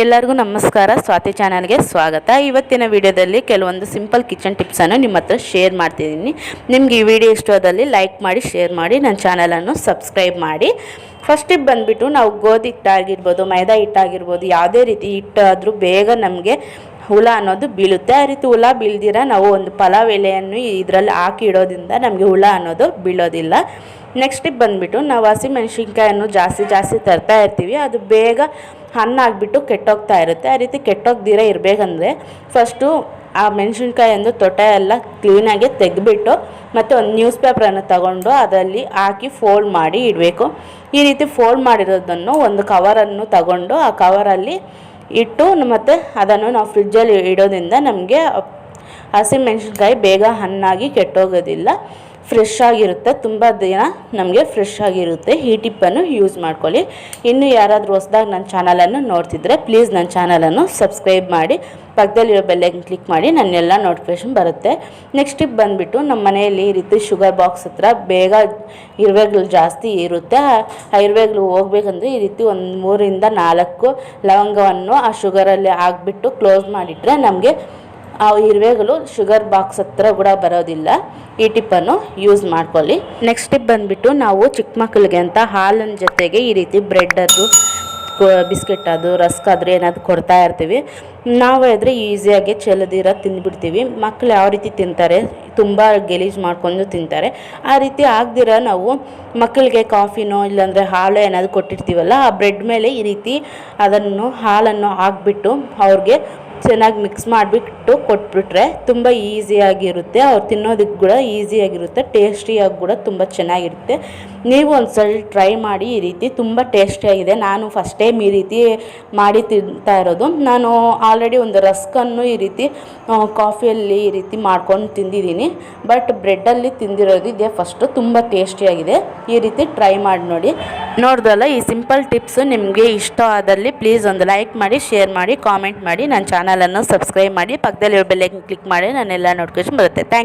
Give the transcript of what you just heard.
ಎಲ್ಲರಿಗೂ ನಮಸ್ಕಾರ. ಸ್ವಾತಿ ಚಾನಲ್ಗೆ ಸ್ವಾಗತ. ಇವತ್ತಿನ ವಿಡಿಯೋದಲ್ಲಿ ಕೆಲವೊಂದು ಸಿಂಪಲ್ ಕಿಚನ್ ಟಿಪ್ಸನ್ನು ನಿಮ್ಮ ಹತ್ರ ಶೇರ್ ಮಾಡ್ತಿದ್ದೀನಿ. ನಿಮ್ಗೆ ಈ ವಿಡಿಯೋ ಇಷ್ಟದಲ್ಲಿ ಲೈಕ್ ಮಾಡಿ, ಶೇರ್ ಮಾಡಿ, ನನ್ನ ಚಾನಲನ್ನು ಸಬ್ಸ್ಕ್ರೈಬ್ ಮಾಡಿ. ಫಸ್ಟಿಗೆ ಬಂದುಬಿಟ್ಟು ನಾವು ಗೋಧಿ ಹಿಟ್ಟಾಗಿರ್ಬೋದು, ಮೈದಾ ಹಿಟ್ಟಾಗಿರ್ಬೋದು, ಯಾವುದೇ ರೀತಿ ಹಿಟ್ಟಾದರೂ ಬೇಗ ನಮಗೆ ಹುಳ ಅನ್ನೋದು ಬೀಳುತ್ತೆ. ಆ ರೀತಿ ಹುಳ ಬೀಳ್ದಿರ ನಾವು ಒಂದು ಪಲಾವ್ ಎಲೆಯನ್ನು ಇದರಲ್ಲಿ ಹಾಕಿ ಇಡೋದ್ರಿಂದ ನಮಗೆ ಹುಳ ಅನ್ನೋದು ಬೀಳೋದಿಲ್ಲ. ನೆಕ್ಸ್ಟಿಗೆ ಬಂದುಬಿಟ್ಟು ನಾವು ಹಸಿಮೆಣ್ಸಿನ್ಕಾಯನ್ನು ಜಾಸ್ತಿ ಜಾಸ್ತಿ ತರ್ತಾ ಇರ್ತೀವಿ. ಅದು ಬೇಗ ಹಣ್ಣಾಗ್ಬಿಟ್ಟು ಕೆಟ್ಟೋಗ್ತಾ ಇರುತ್ತೆ. ಆ ರೀತಿ ಕೆಟ್ಟೋಗ್ದಿರ ಇರಬೇಕಂದ್ರೆ ಫಸ್ಟು ಆ ಮೆಣಸಿನ್ಕಾಯಿಂದ ತೊಟ್ಟೆ ಎಲ್ಲ ಕ್ಲೀನಾಗಿ ತೆಗೆದ್ಬಿಟ್ಟು ಮತ್ತು ಒಂದು ನ್ಯೂಸ್ ಪೇಪರನ್ನು ತಗೊಂಡು ಅದರಲ್ಲಿ ಹಾಕಿ ಫೋಲ್ಡ್ ಮಾಡಿ ಇಡಬೇಕು. ಈ ರೀತಿ ಫೋಲ್ಡ್ ಮಾಡಿರೋದನ್ನು ಒಂದು ಕವರನ್ನು ತಗೊಂಡು ಆ ಕವರಲ್ಲಿ ಇಟ್ಟು ಮತ್ತು ಅದನ್ನು ನಾವು ಫ್ರಿಜ್ಜಲ್ಲಿ ಇಡೋದ್ರಿಂದ ನಮಗೆ ಹಸಿಮೆಣ್ಸಿನ್ಕಾಯಿ ಬೇಗ ಹಣ್ಣಾಗಿ ಕೆಟ್ಟೋಗೋದಿಲ್ಲ. ಫ್ರೆಶ್ ಆಗಿರುತ್ತೆ. ತುಂಬ ದಿನ ನಮಗೆ ಫ್ರೆಶ್ ಆಗಿರುತ್ತೆ. ಈ ಟಿಪ್ಪನ್ನು ಯೂಸ್ ಮಾಡ್ಕೊಳ್ಳಿ. ಇನ್ನು ಯಾರಾದರೂ ಹೊಸದಾಗಿ ನನ್ನ ಚಾನಲನ್ನು ನೋಡ್ತಿದ್ರೆ ಪ್ಲೀಸ್ ನನ್ನ ಚಾನಲನ್ನು ಸಬ್ಸ್ಕ್ರೈಬ್ ಮಾಡಿ. ಪಕ್ಕದಲ್ಲಿರೋ ಬೆಲ್ಲೈಕನ್ ಕ್ಲಿಕ್ ಮಾಡಿ. ನನ್ನೆಲ್ಲ ನೋಟಿಫಿಕೇಶನ್ ಬರುತ್ತೆ. ನೆಕ್ಸ್ಟ್ ಟಿಪ್ ಬಂದುಬಿಟ್ಟು ನಮ್ಮ ಮನೆಯಲ್ಲಿ ಈ ರೀತಿ ಶುಗರ್ ಬಾಕ್ಸ್ ಹತ್ರ ಬೇಗ ಇರುವೆಗಳು ಜಾಸ್ತಿ ಇರುತ್ತೆ. ಆ ಇರುವೆಗಳು ಹೋಗ್ಬೇಕಂದ್ರೆ ಈ ರೀತಿ ಒಂದು ಮೂರಿಂದ ನಾಲ್ಕು ಲವಂಗವನ್ನು ಆ ಶುಗರಲ್ಲಿ ಹಾಕ್ಬಿಟ್ಟು ಕ್ಲೋಸ್ ಮಾಡಿಟ್ರೆ ನಮಗೆ ಆ ಇರುವೆಗಳು ಶುಗರ್ ಬಾಕ್ಸ್ ಹತ್ರ ಕೂಡ ಬರೋದಿಲ್ಲ. ಈ ಟಿಪ್ಪನ್ನು ಯೂಸ್ ಮಾಡ್ಕೊಳ್ಳಿ. ನೆಕ್ಸ್ಟ್ ಟಿಪ್ ಬಂದುಬಿಟ್ಟು ನಾವು ಚಿಕ್ಕ ಮಕ್ಕಳಿಗೆ ಅಂತ ಹಾಲಿನ ಜೊತೆಗೆ ಈ ರೀತಿ ಬ್ರೆಡ್ ಅದು ಬಿಸ್ಕೆಟ್ ಅದು ರಸ್ಕ್ ಆದರೂ ಏನಾದರೂ ಕೊಡ್ತಾ ಇರ್ತೀವಿ. ನಾವು ಆದರೆ ಈಸಿಯಾಗಿ ಚೆಲ್ಲದಿರ ತಿಂದ್ಬಿಡ್ತೀವಿ. ಮಕ್ಕಳು ಯಾವ ರೀತಿ ತಿಂತಾರೆ, ತುಂಬ ಗಲೀಜು ಮಾಡ್ಕೊಂಡು ತಿಂತಾರೆ. ಆ ರೀತಿ ಆಗದಿರ ನಾವು ಮಕ್ಕಳಿಗೆ ಕಾಫಿನೋ ಇಲ್ಲಾಂದರೆ ಹಾಲು ಏನಾದರೂ ಕೊಟ್ಟಿರ್ತೀವಲ್ಲ, ಆ ಬ್ರೆಡ್ ಮೇಲೆ ಈ ರೀತಿ ಅದನ್ನು ಹಾಲನ್ನು ಹಾಕ್ಬಿಟ್ಟು ಅವ್ರಿಗೆ ಚೆನ್ನಾಗಿ ಮಿಕ್ಸ್ ಮಾಡಿಬಿಟ್ಟು ಕೊಟ್ಬಿಟ್ರೆ ತುಂಬ ಈಸಿಯಾಗಿರುತ್ತೆ ಅವ್ರು ತಿನ್ನೋದಕ್ಕೆ ಕೂಡ ಈಸಿಯಾಗಿರುತ್ತೆ ಟೇಸ್ಟಿಯಾಗಿ ಕೂಡ ತುಂಬ ಚೆನ್ನಾಗಿರುತ್ತೆ. ನೀವು ಒಂದ್ಸಲ ಟ್ರೈ ಮಾಡಿ ಈ ರೀತಿ ತುಂಬ ಟೇಸ್ಟಿಯಾಗಿದೆ ನಾನು ಫಸ್ಟ್ ಟೈಮ್ ಈ ರೀತಿ ಮಾಡಿ ತಿಂತಾ ಇರೋದು. ನಾನು ಆಲ್ರೆಡಿ ಒಂದು ರಸ್ಕನ್ನು ಈ ರೀತಿ ಕಾಫಿಯಲ್ಲಿ ಈ ರೀತಿ ಮಾಡ್ಕೊಂಡು ತಿಂದಿದ್ದೀನಿ. ಬಟ್ ಬ್ರೆಡ್ಡಲ್ಲಿ ತಿಂದಿರೋದು ಇದೆ. ಫಸ್ಟು ತುಂಬ ಟೇಸ್ಟಿಯಾಗಿದೆ ಈ ರೀತಿ ಟ್ರೈ ಮಾಡಿ ನೋಡಿ. ನೋಡ್ದಲ್ಲ, ಈ ಸಿಂಪಲ್ ಟಿಪ್ಸು ನಿಮಗೆ ಇಷ್ಟ ಆದಲ್ಲಿ ಪ್ಲೀಸ್ ಒಂದು ಲೈಕ್ ಮಾಡಿ ಶೇರ್ ಮಾಡಿ ಕಾಮೆಂಟ್ ಮಾಡಿ ನನ್ನ ಚಾನಲನ್ನು ಸಬ್ಸ್ಕ್ರೈಬ್ ಮಾಡಿ ಪಕ್ಕದಲ್ಲಿ ಬೆಲ್ಲೈಕನ್ ಕ್ಲಿಕ್ ಮಾಡಿ ನಾನೆಲ್ಲ ನೋಟಿಫಿಕೇಶನ್ ಬರುತ್ತೆ. ಥ್ಯಾಂಕ್